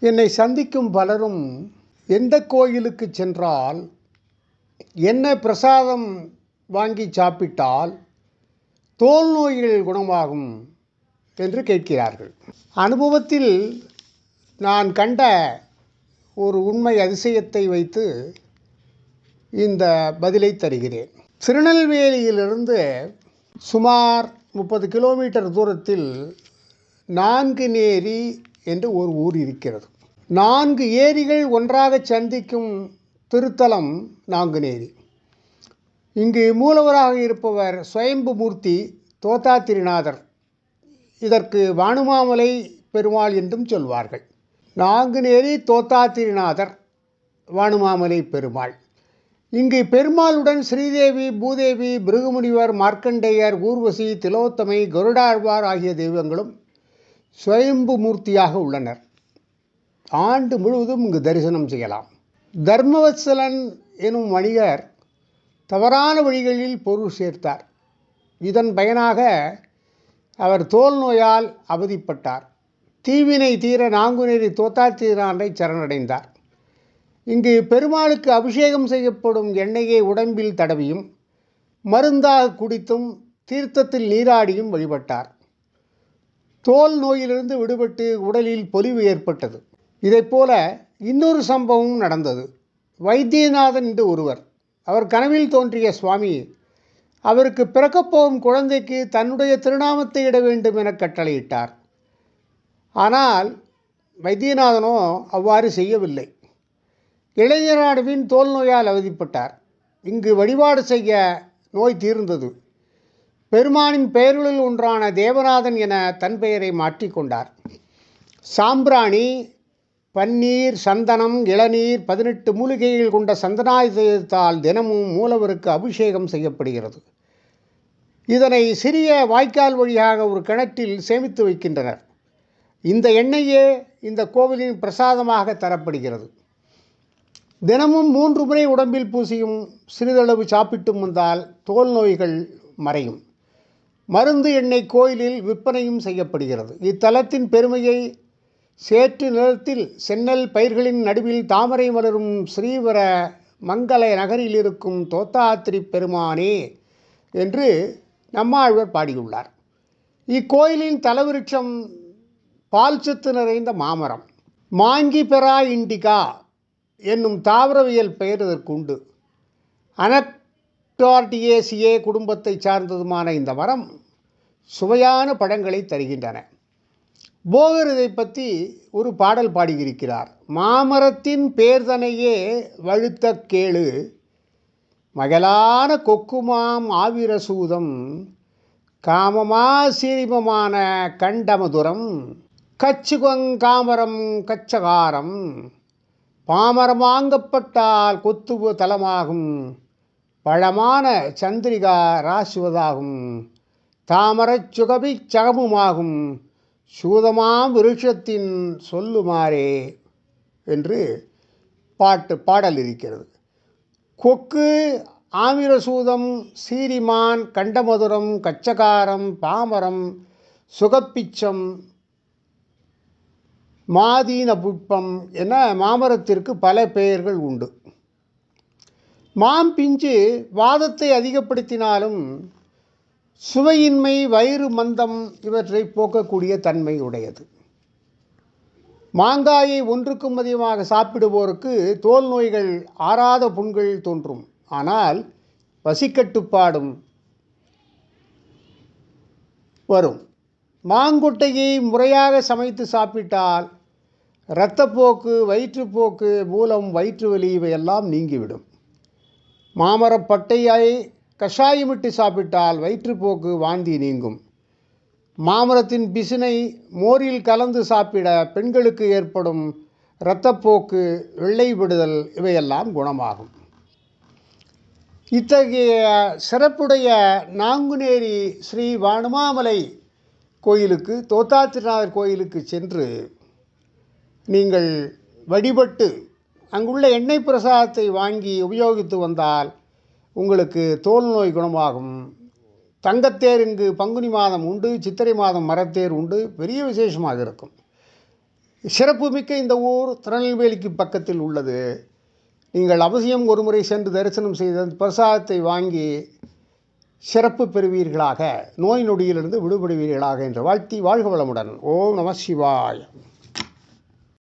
என்னை சந்திக்கும் பலரும் எந்த கோயிலுக்கு சென்றால் என்ன பிரசாதம் வாங்கி சாப்பிட்டால் தோல் நோய்கள் குணமாகும் என்று கேட்கிறார்கள். அனுபவத்தில் நான் கண்ட ஒரு உண்மை அதிசயத்தை வைத்து இந்த பதிலை தருகிறேன். திருநெல்வேலியிலிருந்து சுமார் முப்பது கிலோமீட்டர் தூரத்தில் நான்கு நேரி என்று ஒரு ஊர் இருக்கிறது. நான்கு ஏரிகள் ஒன்றாக சந்திக்கும் திருத்தலம் நாங்குநேரி. இங்கு மூலவராக இருப்பவர் சுயம்புமூர்த்தி தோத்தாத்திரிநாதர். இதற்கு வானுமாமலை பெருமாள் என்றும் சொல்வார்கள். நாங்குநேரி தோத்தாத்திரிநாதர் வானுமாமலை பெருமாள். இங்கு பெருமாளுடன் ஸ்ரீதேவி பூதேவி பிருகுமுனிவர் மார்க்கண்டேயர் ஊர்வசி திலோத்தமை கருடாழ்வார் ஆகிய தெய்வங்களும் சுயம்பு மூர்த்தியாக உள்ளனர். ஆண்டு முழுவதும் இங்கு தரிசனம் செய்யலாம். தர்மவத்சலன் எனும் வணிகர் தவறான வழிகளில் பொருள் சேர்த்தார். இதன் பயனாக அவர் தோல் நோயால் அவதிப்பட்டார். தீவினை தீர நாங்குநேரி தோத்தாத்திராண்டை சரணடைந்தார். இங்கு பெருமாளுக்கு அபிஷேகம் செய்யப்படும் எண்ணெயை உடம்பில் தடவியும் மருந்தாக குடித்தும் தீர்த்தத்தில் நீராடியும் வழிபட்டார். தோல் நோயிலிருந்து விடுபட்டு உடலில் பொலிவு ஏற்பட்டது. இதைப்போல இன்னொரு சம்பவம் நடந்தது. வைத்தியநாதன் என்று ஒருவர் அவர் கனவில் தோன்றிய சுவாமி அவருக்கு பிறக்கப்போகும் குழந்தைக்கு தன்னுடைய திருநாமத்தை இட வேண்டும் என கட்டளையிட்டார். ஆனால் வைத்தியநாதனோ அவ்வாறு செய்யவில்லை. இளைஞராடுவின் தோல் நோயால் அவதிப்பட்டார். இங்கு வழிபாடு செய்ய நோய் தீர்ந்தது. பெருமானின் பெயர்களில் ஒன்றான தேவநாதன் என தன் பெயரை மாற்றிக்கொண்டார் சாம்பிராணி பன்னீர் சந்தனம் இளநீர் பதினெட்டு மூலிகைகள் கொண்ட சந்தனாயுதத்தால் தினமும் மூலவருக்கு அபிஷேகம் செய்யப்படுகிறது. இதனை சிறிய வாய்க்கால் வழியாக ஒரு கிணற்றில் சேமித்து வைக்கின்றனர். இந்த எண்ணெயே இந்த கோவிலின் பிரசாதமாக தரப்படுகிறது. தினமும் மூன்று முறை உடம்பில் பூசியும் சிறிதளவு சாப்பிட்டும் வந்தால் தோல் நோய்கள் மறையும். மருந்து எண்ணெய் கோயிலில் விற்பனையும் செய்யப்படுகிறது. இத்தலத்தின் பெருமையை சேற்று நிலத்தில் சென்னல் பயிர்களின் நடுவில் தாமரை மலரும் ஸ்ரீவர மங்கள நகரில் இருக்கும் தோத்தாத்திரி பெருமானே என்று நம்மாழ்வர் பாடியுள்ளார். இக்கோயிலின் தலவிருட்சம் பால் சத்து நிறைந்த மாமரம். மாங்கி பெரா இண்டிகா என்னும் தாவரவியல் பெயர் இதற்கு உண்டு அனக்டார்டியேசியே குடும்பத்தை சார்ந்ததுமான இந்த மரம் சுவையான பழங்களை தருகின்றன. போகர் இதை பற்றி ஒரு பாடல் பாடியிருக்கிறார். மாமரத்தின் பேர்தனையே வழுத்த கேளு மகளான கொக்குமாம் ஆவிரசூதம் காமமா சீரிமமான கண்டமதுரம் கச்சுகங்காமரம் கச்சகாரம் பாமரமாங்கப்பட்டால் கொத்துவ தலமாகும் பழமான சந்திரிகா ராசுவதாகும். தாமரச் சுகபி சகமுமாகும். சூதமாம் விருஷத்தின் சொல்லுமாறே என்று பாட்டு பாடல் இருக்கிறது கொக்கு ஆமிரசூதம் சீரிமான் கண்டமதுரம் கச்சகாரம் பாமரம் சுகப்பிச்சம் மாதீன புட்பம் என மாமரத்திற்கு பல பெயர்கள் உண்டு. மாம் பிஞ்சு வாதத்தை அதிகப்படுத்தினாலும் சுவையின்மை வயிறு மந்தம் இவற்றை போக்கக்கூடிய தன்மை உடையது. மாங்காயை ஒன்றுக்கும் அதிகமாக சாப்பிடுவோருக்கு தோல் நோய்கள் ஆறாத புண்கள் தோன்றும். ஆனால் பசிக்கட்டுப்பாடும் வரும். மாங்கொட்டையை முறையாக சமைத்து சாப்பிட்டால் இரத்தப்போக்கு வயிற்றுப்போக்கு மூலம் வயிற்று வலி இவையெல்லாம் நீங்கிவிடும். மாமரப்பட்டையை கஷாயமிட்டு சாப்பிட்டால் வயிற்றுப்போக்கு வாந்தி நீங்கும். மாமரத்தின் பிசினை மோரில் கலந்து சாப்பிட பெண்களுக்கு ஏற்படும் இரத்தப்போக்கு வெள்ளை விடுதல் இவையெல்லாம் குணமாகும். இத்தகைய சிறப்புடைய நாங்குநேரி ஸ்ரீ வானுமாமலை கோயிலுக்கு தோத்தாத்திரிநாதர் கோயிலுக்கு சென்று நீங்கள் வழிபட்டு அங்குள்ள எண்ணெய் பிரசாதத்தை வாங்கி உபயோகித்து வந்தால் உங்களுக்கு தோல் நோய் குணமாகும். தங்கத்தேர் இங்கு பங்குனி மாதம் உண்டு சித்திரை மாதம் மரத்தேர் உண்டு பெரிய விசேஷமாக இருக்கும். சிறப்புமிக்க இந்த ஊர் திருநெல்வேலிக்கு பக்கத்தில் உள்ளது. நீங்கள் அவசியம் ஒரு முறை சென்று தரிசனம் செய்து பிரசாதத்தை வாங்கி சிறப்பு பெறுவீர்களாக நோய் நொடியிலிருந்து விடுபடுவீர்களாக என்று வாழ்த்தி வாழ்க வளமுடன். ஓம் நம சிவாய.